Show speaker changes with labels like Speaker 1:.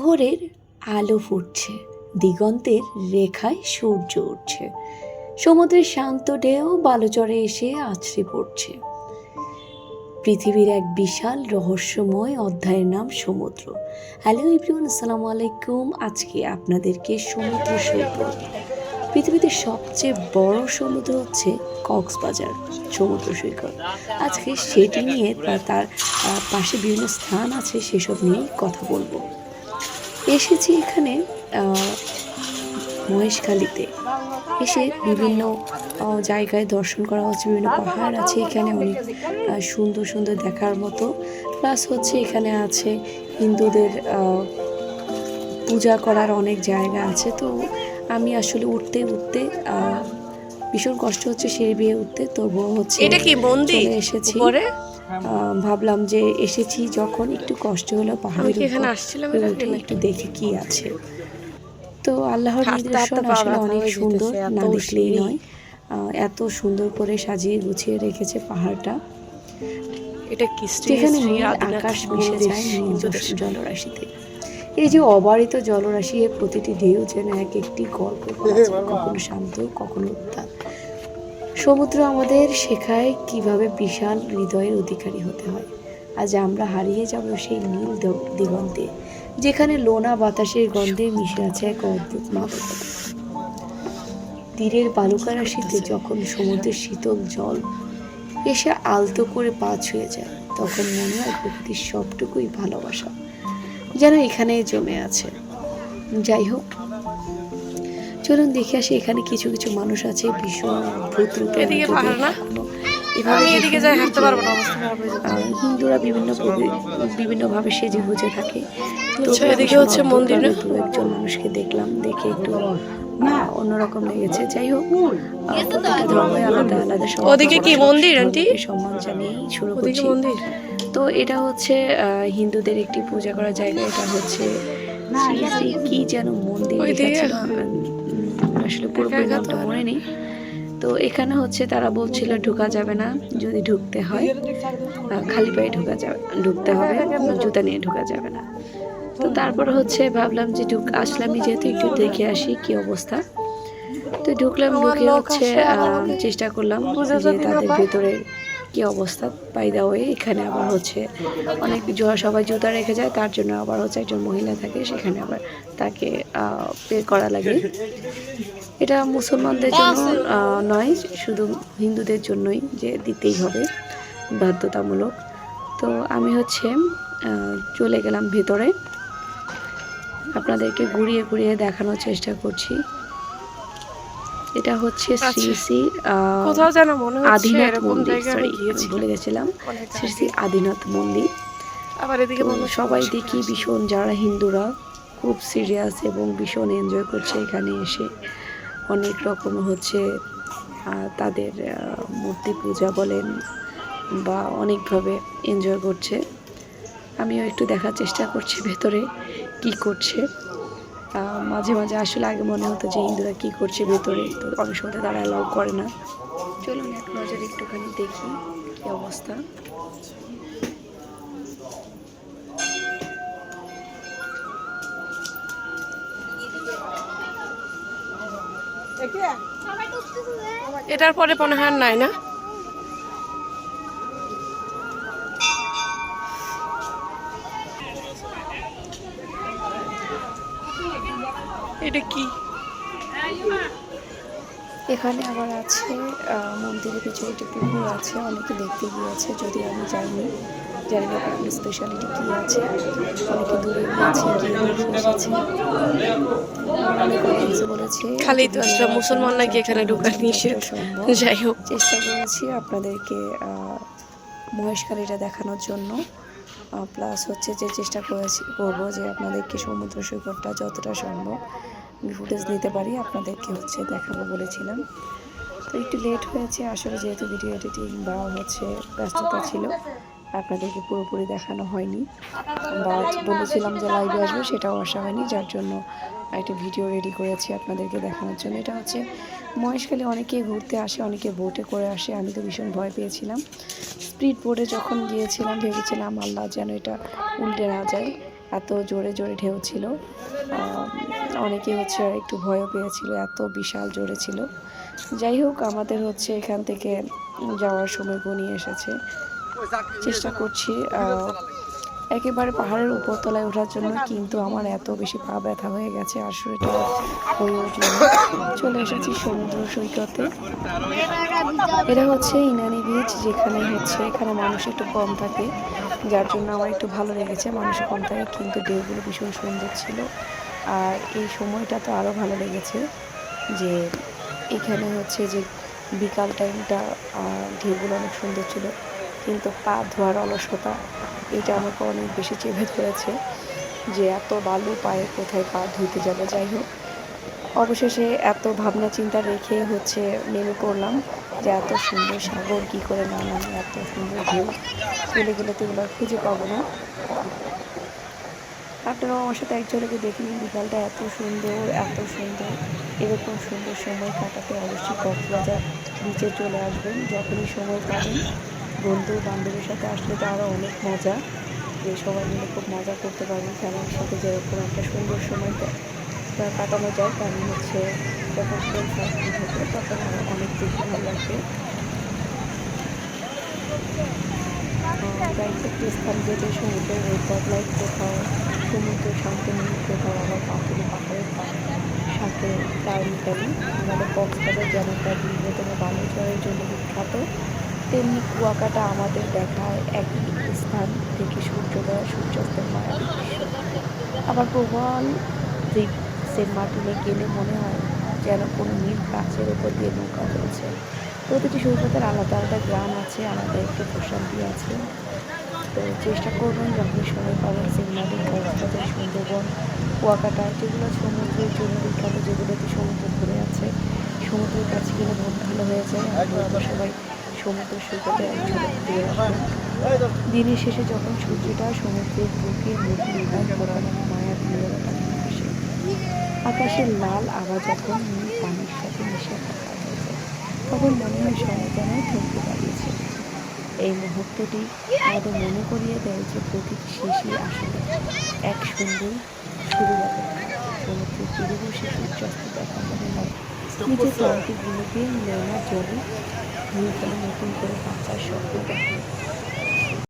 Speaker 1: ভোরের আলো ফুটছে, দিগন্তের রেখায় সূর্য উঠছে। সমুদ্রের শান্ত ঢেউ বালুচরে এসে আছড়ে পড়ছে। পৃথিবীর এক বিশাল রহস্যময় অধ্যায়ের নাম সমুদ্র। হ্যালো এভরিওয়ান, আসসালামু আলাইকুম। আজকে আপনাদেরকে সমুদ্র সৈকত পৃথিবীতে সবচেয়ে বড় সমুদ্র হচ্ছে কক্সবাজার সমুদ্র সৈকত। আজকে সেটি নিয়ে তার পাশে বিভিন্ন স্থান আছে, সেসব নিয়েই কথা বলব। এসেছি এখানে মহেশখালীতে। এসে বিভিন্ন জায়গায় দর্শন করা হচ্ছে বিভিন্ন পাহাড় আছে এখানে অনেক সুন্দর সুন্দর দেখার মতো। প্লাস হচ্ছে এখানে আছে হিন্দুদের আহ, পূজা করার অনেক জায়গা আছে। তো আমি আসলে উঠতে উঠতে আহ, ভীষণ কষ্ট হচ্ছে সিঁড়ি বেয়ে উঠতে। তবুও হচ্ছে
Speaker 2: এটা কি মন্দির?
Speaker 1: এসেছি। ভাবলাম যে এসেছি যখন একটু কষ্ট হলো পাহাড়ের? একটু দেখি কি আছে। তো আল্লাহর নিদর্শন আসলে অনেক সুন্দর না দেখলেই নয়। এত সুন্দর করে সাজিয়ে গুছিয়ে রেখেছে পাহাড়টা।
Speaker 2: এটা
Speaker 1: যেখানে আকাশ মিশে যায় জলরাশিতে। এই যে অবারিত জলরাশি এর প্রতিটি ঢেউ যেন এক একটি গল্প কখনো শান্ত কখনো উত্তাল। সমুদ্র আমাদের শেখায় কীভাবে বিশাল হৃদয়ের অধিকারী হতে হয়। আজ আমরা হারিয়ে যাব সেই নীল দিগন্তে, যেখানে লোনা বাতাসের গন্ধে মিশে আছে এক অদ্ভুত মাদকতা তীরের বালুকারাশিতে যখন সমুদ্রের শীতল জল এসে আলতো করে পা ছুঁয়ে যায়, তখন মনে হয় প্রকৃতির সবটুকুই ভালোবাসা যেন এখানেই জমে আছে। যাই হোক চলুন দেখে আসি এখানে কিছু কিছু মানুষ আছে ভীষণ অদ্ভুত রূপে হিন্দুরা বিভিন্ন বিভিন্ন ভাবে সেজে গুজে থাকে। তো
Speaker 2: আচ্ছা, এদিকে হচ্ছে মন্দির?
Speaker 1: দু একজন মানুষকে দেখলাম দেখে একটু না অন্যরকম লেগেছে। যাই হোক প্রত্যেকটা আলাদা। আলাদা
Speaker 2: ওদিকে কি মন্দির, আন্টি?
Speaker 1: সম্মান জানিয়ে শুরু করছি।
Speaker 2: মন্দির?
Speaker 1: তো এটা হচ্ছে আহ, হিন্দুদের একটি পূজা করার জায়গা। এটা হচ্ছে শ্রী শ্রী কি যেন মন্দির উম, আসলে পুরোপুরি নামটা মনে নেই। তো এখানে হচ্ছে তারা বলছিল ঢোকা যাবে না যদি ঢুকতে হয়। খালি পায়ে ঢোকা যাবে ঢুকতে হবে জুতা নিয়ে ঢোকা যাবে না। তো তারপর হচ্ছে ভাবলাম যে ঢুক আসলামই যেহেতু একটু দেখে আসি কি অবস্থা। তো ঢুকলাম ঢুকে হচ্ছে চেষ্টা করলাম যে তাদের
Speaker 2: পায়।
Speaker 1: কি অবস্থা? পাই দা এখানে আবার হচ্ছে অনেক সবাই জুতা রেখে যায়, তার জন্য আবার হচ্ছে একজন মহিলা থাকে, সেখানে আবার তাকে পে করা লাগে। এটা মুসলমানদের জন্য নয়, শুধু হিন্দুদের জন্যই যে দিতেই হবে, বাধ্যতামূলক। তো আমি হচ্ছে চলে গেলাম ভেতরে। আপনাদেরকে ঘুরিয়ে ঘুরিয়ে দেখানোর চেষ্টা করছি। এটা হচ্ছে শ্রী
Speaker 2: আচ্ছা।
Speaker 1: শ্রী আহ,
Speaker 2: কোথাও যেন মনে হচ্ছে
Speaker 1: আদিনাথ মন্দির সরি ভুলে গেছিলাম। শ্রী শ্রী আদিনাথ মন্দির।
Speaker 2: আবার এদিকে
Speaker 1: সবাই দেখি ভীষণ যারা হিন্দুরা খুব সিরিয়াস এবং ভীষণ এনজয় করছে এখানে এসে। অনেক রকম হচ্ছে তাদের মূর্তি পূজা বলেন বা অনেকভাবে এনজয় করছে। আমিও একটু দেখার চেষ্টা করছি ভেতরে কি করছে। মাঝে মাঝে আসলে আগে মনে হতো যে হিন্দুরা কি করছে ভেতরে তো অনেক সময় তারা অ্যালাউ করে না। চলুন এক নজর একটুখানি দেখি কি অবস্থা।
Speaker 2: এটার পরে মনে হয় আর নাই না? এটা কি?
Speaker 1: এখানে আবার আছে মন্দিরের পিছনে একটি পুকুর আছে অনেকে দেখতে গিয়েছে যদি আমি যাইনি। জানি না পুকুরের স্পেশালিটি কী আছে। অনেকে দূরে গিয়েছে গিয়ে দেখে এসেছে। অনেক অডিয়েন্স বলেছে।
Speaker 2: খালি তো আসলে মুসলমান নাকি এখানে ঢোকার নিষেধ। যাই হোক।
Speaker 1: চেষ্টা করেছি আপনাদেরকে মহেশখালীটা দেখানোর জন্য। প্লাস হচ্ছে যে চেষ্টা করেছি করব যে আপনাদেরকে সমুদ্র সৈকতটা যতটা সম্ভব। ফুটেজ নিতে পারি, আপনাদেরকে হচ্ছে দেখাবো বলেছিলাম। তো একটু লেট হয়েছে, আসলে যেহেতু ভিডিও এডিটিং বা হচ্ছে ব্যস্ততা ছিল, আপনাদেরকে পুরোপুরি দেখানো হয়নি। বা বলেছিলাম যে লাইভে আসবে, সেটাও আসা হয়নি, যার জন্য একটা ভিডিও রেডি করেছি আপনাদেরকে দেখানোর জন্য। এটা হচ্ছে মহেশখালী অনেকে ঘুরতে আসে, অনেকে বোটে করে আসে, আমি তো ভীষণ ভয় পেয়েছিলাম। স্পিড বোটে যখন গিয়েছিলাম, ভেবেছিলাম, আল্লাহ যেন এটা উল্টে না যায়। এত জোরে জোরে ঢেউ ছিল। অনেকে হচ্ছে একটু ভয়ও পেয়েছিল, এত বিশাল জোরে ছিল। যাই হোক, আমাদের হচ্ছে এখান থেকে যাওয়ার সময় ঘনিয়ে এসেছে। চেষ্টা করছি একেবারে পাহাড়ের উপরতলায় ওঠার জন্য, কিন্তু আমার এত বেশি পা ব্যথা হয়ে গেছে, আর শরীরটা হয়ে উঠল চলে এসেছি সমুদ্র সৈকতে। এটা হচ্ছে ইনানি বিচ যেখানে হচ্ছে এখানে মানুষ একটু কম থাকে। যার জন্য আমার একটু ভালো লেগেছে মানুষ কম কিন্তু ঢেউগুলো ভীষণ সুন্দর ছিল। আর এই সময়টা তো আরও ভালো লেগেছে যে এখানে হচ্ছে যে বিকাল টাইমটা ঢেউগুলো অনেক সুন্দর ছিল। কিন্তু পা ধোয়ার অলসতা, এটা আমাকে অনেক বেশি চেপে ধরেছে যে এত বালু পায়ে কোথায় পা ধুইতে যাবে। যাই হোক, অবশেষে এত ভাবনা চিন্তা রেখে হচ্ছে নেমে পড়লাম যে এত সুন্দর সাগর, কী করে না নামে এত সুন্দর ঢেউ চলে গেলে তো এগুলো খুঁজে পাবো না। আপনারা আমার সাথে একজনকে ঝলকে দেখে নিন বিকালটা এত সুন্দর এত সুন্দর। এরকম সুন্দর সময় কাটাতে অবশ্যই কক্সবাজার বিচে চলে আসবেন। যখনই সময় পাবেন, বন্ধু বান্ধবের সাথে আসলে তো আরও অনেক মজা। যে সবাই মিলে খুব মজা করতে পারবেন ফ্যামিলির সাথে যেরকম একটা সুন্দর সময় কাটানো যায়, তেমন হচ্ছে যখন ফ্রেন্ড সার্কেল থাকে, তখন আরও অনেক বেশি ভালো লাগবে প্রাকৃতিক স্থান যেতে সমুদ্রের ওই বদলায় কোথাও সমুদ্র শান্তমূলক কোথাও আবার পাথুরে পাহাড়ের সাথে ইত্যাদি আমাদের কক্সবাজার যেমন তার দীর্ঘতম বালুচরের জন্য বিখ্যাত, তেমনি কুয়াকাটা আমাদের দেখায় একই স্থান থেকে সূর্যোদয়, সূর্যাস্তের দৃশ্য। আবার প্রবল দিক সেন্ট মার্টিনে গেলে মনে হয় যেন কোনো নীল গাছের উপর দিয়ে নৌকা চলছে। প্রতিটি সৈকতের আলাদা আলাদা গ্রাম আছে আলাদা একটু প্রশান্তি আছে। তো চেষ্টা করবেন যখন সময় পাবেন সিগনালি কক্সবাজার সুন্দরবন, কুয়াকাটা, যেগুলো সমুদ্রের জন্য বিখ্যাত যেগুলোতে সমুদ্র ধরে আছে। সমুদ্রের কাছে গেলে মন ভালো হয়ে যায়। সবাই সমুদ্র সৈকতে দিনের শেষে যখন সূর্যটা সমুদ্রের বুকে মুখ লুকায় তখন মায়ার আকাশের লাল আবার যখন নীল পানির সাথে মিশে একাকার হয়ে যায় তখন মনে হয় সময় যেন থমকে দাঁড়িয়েছে এই মুহূর্তটি আমাদের মনে করিয়ে দেয় যে প্রতিটি শেষই আসলে এক সুন্দর শুরু অপেক্ষা সমুদ্রের তীরে বসে সূর্যাস্ত দেখা মনে হয় নিজের ক্লান্তিগুলোকে নেওয়ার জন্য নতুন করে বাঁচার স্বপ্ন দেখে।